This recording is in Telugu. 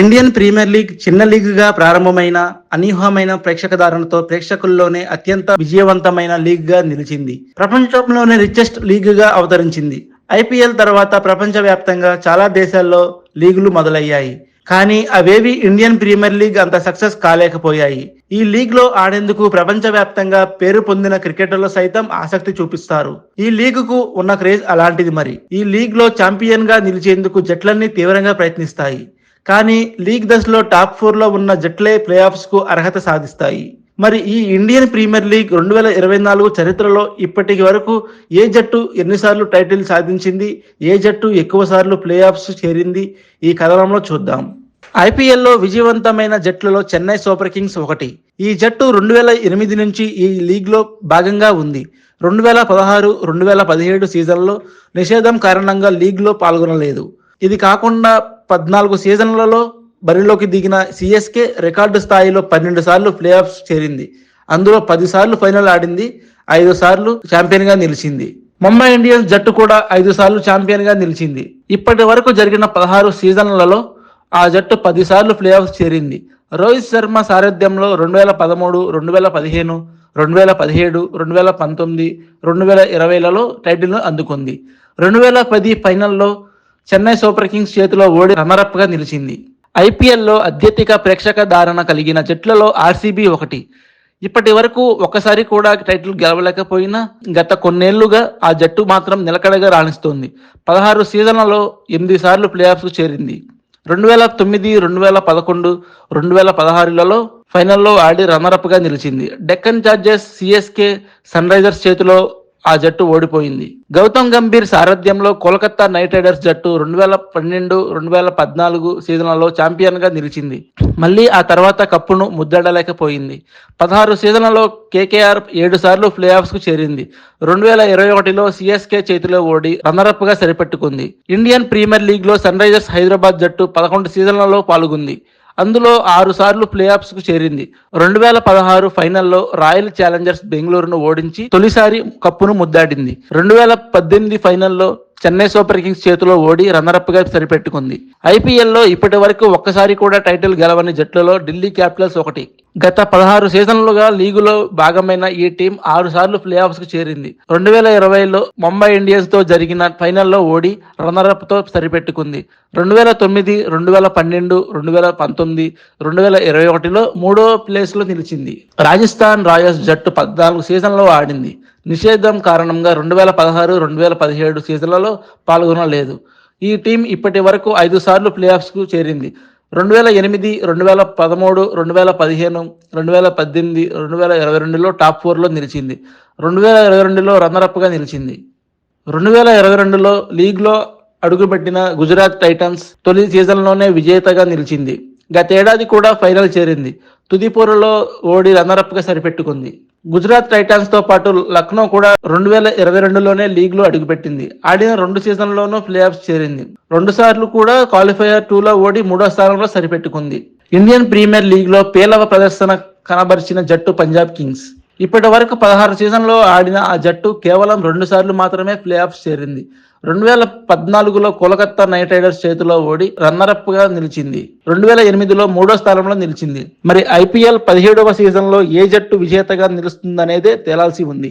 ఇండియన్ ప్రీమియర్ లీగ్ చిన్న లీగ్గా ప్రారంభమైన అనూహ్యమైన ప్రేక్షకదారులతో ప్రేక్షకుల్లోనే అత్యంత విజయవంతమైన లీగ్గా నిలిచింది. ప్రపంచంలోనే రిచెస్ట్ లీగ్గా అవతరించింది ఐపీఎల్ తర్వాత ప్రపంచవ్యాప్తంగా చాలా దేశాల్లో లీగులు మొదలయ్యాయి. కానీ అవేవి ఇండియన్ ప్రీమియర్ లీగ్ అంత సక్సెస్ కాలేకపోయాయి. ఈ లీగ్లో ఆడేందుకు ప్రపంచవ్యాప్తంగా పేరు పొందిన క్రికెటర్లు సైతం ఆసక్తి చూపిస్తారు. ఈ లీగ్కు ఉన్న క్రేజ్ అలాంటిది మరి. ఈ లీగ్లో ఛాంపియన్గా నిలిచేందుకు జట్లన్నీ తీవ్రంగా ప్రయత్నిస్తాయి. కానీ లీగ్ దశలో టాప్ ఫోర్లో ఉన్న జట్లే ప్లే ఆఫ్స్కు అర్హత సాధిస్తాయి. మరి ఈ ఇండియన్ ప్రీమియర్ లీగ్ రెండు వేల ఇరవై నాలుగు చరిత్రలో ఇప్పటికి వరకు ఏ జట్టు ఎన్నిసార్లు టైటిల్ సాధించింది ఏ జట్టు ఎక్కువ సార్లు ప్లే ఆఫ్స్ చేరింది ఈ కథనంలో చూద్దాం. ఐపీఎల్లో విజయవంతమైన జట్లలో చెన్నై సూపర్ కింగ్స్ ఒకటి. ఈ జట్టు రెండు వేల ఎనిమిది నుంచి ఈ లీగ్లో భాగంగా ఉంది. రెండు వేల పదహారు రెండు వేల పదిహేడు సీజన్లో నిషేధం కారణంగా లీగ్లో పాల్గొనలేదు. ఇది కాకుండా పద్నాలుగు సీజన్లలో బరిలోకి దిగిన సిఎస్కే రికార్డు స్థాయిలో పన్నెండు సార్లు ప్లే ఆఫ్స్ చేరింది. అందులో పది సార్లు ఫైనల్ ఆడింది ఐదు సార్లు ఛాంపియన్గా నిలిచింది. ముంబై ఇండియన్స్ జట్టు కూడా ఐదు సార్లు ఛాంపియన్గా నిలిచింది. ఇప్పటి వరకు జరిగిన పదహారు సీజన్లలో ఆ జట్టు పది సార్లు ప్లే ఆఫ్స్ చేరింది. రోహిత్ శర్మ సారథ్యంలో రెండు వేల పదమూడు రెండు వేల పదిహేను రెండు వేల పదిహేడు రెండు వేల పంతొమ్మిది రెండు వేల ఇరవైలలో టైటిల్ను అందుకుంది. రెండు వేల పది ఫైనల్లో చెన్నై సూపర్ కింగ్స్ చేతిలో ఓడి రన్నరప్గా నిలిచింది. ఐపీఎల్లో అత్యధిక ప్రేక్షక ధారణ కలిగిన జట్లలో ఆర్సీబీ ఒకటి. ఇప్పటి వరకు ఒక్కసారి కూడా టైటిల్ గెలవలేకపోయినా గత కొన్నేళ్ళుగా ఆ జట్టు మాత్రం నిలకడగా రాణిస్తోంది. పదహారు సీజన్లలో ఎనిమిది సార్లు ప్లే చేరింది. రెండు వేల తొమ్మిది రెండు వేల పదకొండు రెండు వేల పదహారులలో ఫైనల్లో ఆడి రన్నరప్గా నిలిచింది. Deccan Chargers CSK Sunrisers చేతిలో ఆ జట్టు ఓడిపోయింది. గౌతమ్ గంభీర్ సారథ్యంలో కోల్కతా నైట్ రైడర్స్ జట్టు రెండు వేల పన్నెండు రెండు వేల పద్నాలుగు సీజన్లలో ఛాంపియన్గా నిలిచింది. మళ్ళీ ఆ తర్వాత కప్పును ముద్దడలేకపోయింది. పదహారు సీజన్లలో కేకేఆర్ ఏడు సార్లు ప్లే ఆఫ్స్కు చేరింది. రెండు వేల ఇరవై ఒకటిలో సిఎస్కే చేతిలో ఓడి రన్నరప్గా సరిపెట్టుకుంది. ఇండియన్ ప్రీమియర్ లీగ్లో సన్ రైజర్స్ హైదరాబాద్ జట్టు పదకొండు సీజన్లలో పాల్గొంది. అందులో ఆరు సార్లు ప్లే చేరింది. రెండు వేల పదహారు ఫైనల్లో రాయల్ ఛాలెంజర్స్ బెంగళూరును ఓడించి తొలిసారి కప్పును ముద్దాడింది. రెండు వేల పద్దెనిమిది ఫైనల్లో చెన్నై సూపర్ కింగ్స్ చేతిలో ఓడి రన్నరప్గా సరిపెట్టుకుంది. ఐపీఎల్లో ఇప్పటి వరకు ఒక్కసారి కూడా టైటిల్ గెలవని జట్లలో ఢిల్లీ క్యాపిటల్స్ ఒకటి. గత పదహారు సీజన్లుగా లీగులో భాగమైన ఈ టీం ఆరు సార్లు ప్లే ఆఫ్స్కు చేరింది. రెండు వేల ఇరవైలో ముంబై ఇండియన్స్తో జరిగిన ఫైనల్లో ఓడి రన్నరప్తో సరిపెట్టుకుంది. రెండు వేల తొమ్మిది రెండు వేల పన్నెండు రెండు వేల పంతొమ్మిది రెండు వేల ఇరవై ఒకటిలో మూడో ప్లేస్లో నిలిచింది. రాజస్థాన్ రాయల్స్ జట్టు పద్నాలుగు సీజన్లో ఆడింది. నిషేధం కారణంగా రెండు వేల పదహారు రెండు వేల పదిహేడు సీజన్లలో పాల్గొనలేదు. ఈ టీం ఇప్పటి వరకు ఐదు సార్లు ప్లే ఆఫ్స్కు చేరింది. రెండు వేల ఎనిమిది రెండు వేల పదమూడు రెండు వేల పదిహేను రెండు వేల పద్దెనిమిది రెండు వేల ఇరవై రెండులో టాప్ ఫోర్లో నిలిచింది. రెండు వేల ఇరవై రెండులో రన్నరప్గా నిలిచింది. రెండు వేల ఇరవై రెండులో లీగ్లో అడుగుపెట్టిన గుజరాత్ టైటన్స్ తొలి సీజన్లోనే విజేతగా నిలిచింది. గతేడాది కూడా ఫైనల్ చేరింది. తుది పోరులో ఓడి రన్నరప్గా సరిపెట్టుకుంది. గుజరాత్ టైటాన్స్తో పాటు లక్నో కూడా రెండు వేల ఇరవై రెండులోనే లీగ్లో అడుగుపెట్టింది. ఆడిన రెండు సీజన్లోనూ ప్లే ఆఫ్స్ చేరింది. రెండు సార్లు కూడా క్వాలిఫైయర్ టూ లో ఓడి మూడో స్థానంలో సరిపెట్టుకుంది. ఇండియన్ ప్రీమియర్ లీగ్లో పేలవ ప్రదర్శన కనబరిచిన జట్టు పంజాబ్ కింగ్స్. ఇప్పటి వరకు పదహారు సీజన్లో ఆడిన ఆ జట్టు కేవలం రెండు సార్లు మాత్రమే ప్లే ఆఫ్ చేరింది. రెండు వేల పద్నాలుగులో కోలకత్తా నైట్ రైడర్స్ చేతిలో ఓడి రన్నరప్గా నిలిచింది. రెండు వేల ఎనిమిదిలో మూడో స్థానంలో నిలిచింది. మరి ఐపీఎల్ పదిహేడవ సీజన్లో ఏ జట్టు విజేతగా నిలుస్తుందనేదే తేలాల్సి ఉంది.